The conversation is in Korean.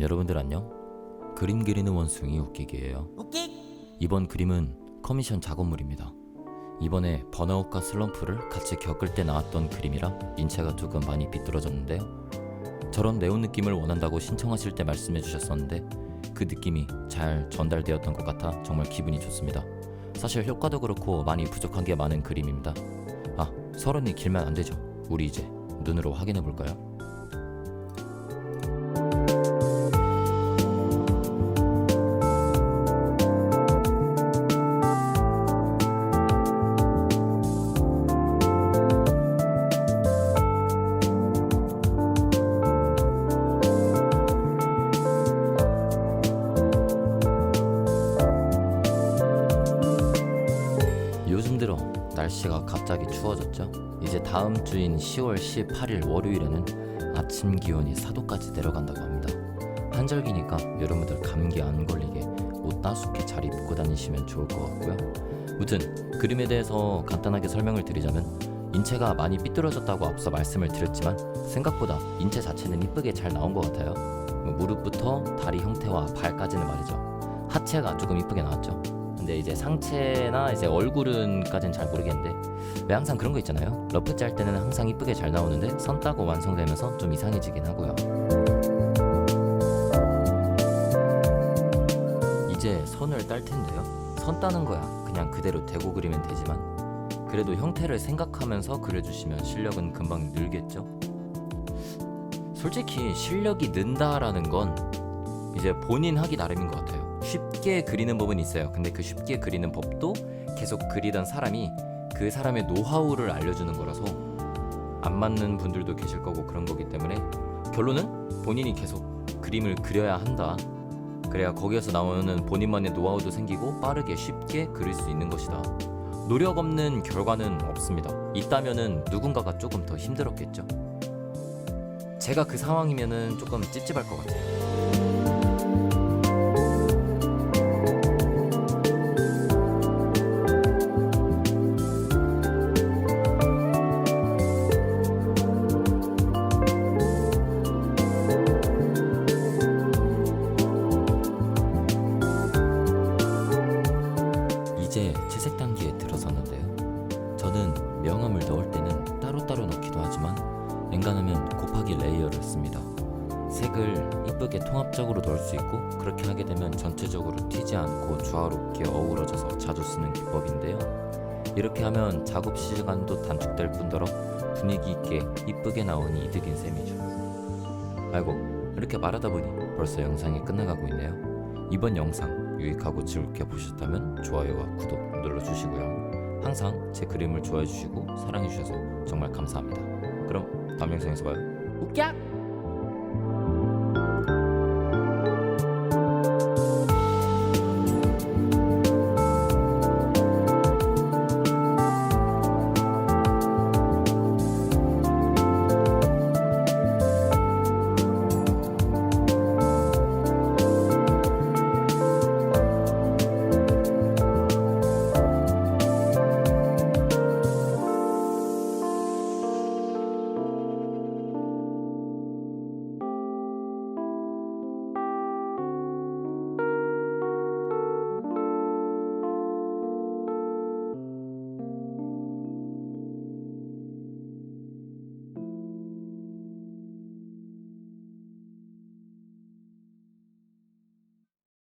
여러분들 안녕? 그림 그리는 원숭이 웃기기예요. 웃기 이번 그림은 커미션 작업물입니다. 이번에 번아웃과 슬럼프를 같이 겪을 때 나왔던 그림이라 인체가 조금 많이 비뚤어졌는데요. 저런 네온 느낌을 원한다고 신청하실 때 말씀해 주셨었는데 그 느낌이 잘 전달되었던 것 같아 정말 기분이 좋습니다. 사실 효과도 그렇고 많이 부족한 게 많은 그림입니다. 아, 서른이 길면 안 되죠. 우리 이제 눈으로 확인해 볼까요? 요즘 들어 날씨가 갑자기 추워졌죠. 이제 다음 주인 10월 18일 월요일에는 아침 기온이 4도까지 내려간다고 합니다. 한절기니까 여러분들 감기 안 걸리게 옷 따숩게 잘 입고 다니시면 좋을 것 같고요. 무튼 그림에 대해서 간단하게 설명을 드리자면 인체가 많이 삐뚤어졌다고 앞서 말씀을 드렸지만 생각보다 인체 자체는 이쁘게 잘 나온 것 같아요. 뭐 무릎부터 다리 형태와 발까지는 말이죠. 하체가 조금 이쁘게 나왔죠. 근데 이제 상체나 이제 얼굴은까지는 잘 모르겠는데 왜 항상 그런 거 있잖아요. 러프 짤 때는 항상 이쁘게 잘 나오는데 선 따고 완성되면서 좀 이상해지긴 하고요. 이제 선을 딸 텐데요. 선 따는 거야 그냥 그대로 대고 그리면 되지만 그래도 형태를 생각하면서 그려주시면 실력은 금방 늘겠죠. 솔직히 실력이 는다라는 건 이제 본인 하기 나름인 것 같아요. 쉽게 그리는 법은 있어요. 근데 그 쉽게 그리는 법도 계속 그리던 사람이 그 사람의 노하우를 알려주는 거라서 안 맞는 분들도 계실 거고 그런 거기 때문에 결론은 본인이 계속 그림을 그려야 한다. 그래야 거기에서 나오는 본인만의 노하우도 생기고 빠르게 쉽게 그릴 수 있는 것이다. 노력 없는 결과는 없습니다. 있다면은 누군가가 조금 더 힘들었겠죠. 제가 그 상황이면은 조금 찝찝할 것 같아요. 명암을 넣을 때는 따로따로 넣기도 하지만 엔간하면 곱하기 레이어를 씁니다. 색을 이쁘게 통합적으로 넣을 수 있고 그렇게 하게 되면 전체적으로 튀지 않고 조화롭게 어우러져서 자주 쓰는 기법인데요. 이렇게 하면 작업 시간도 단축될 뿐더러 분위기 있게 이쁘게 나오니 이득인 셈이죠. 아이고 이렇게 말하다 보니 벌써 영상이 끝나가고 있네요. 이번 영상 유익하고 즐겁게 보셨다면 좋아요와 구독 눌러주시고요. 항상 제 그림을 좋아해 주시고 사랑해 주셔서 정말 감사합니다. 그럼 다음 영상에서 봐요. 웃겨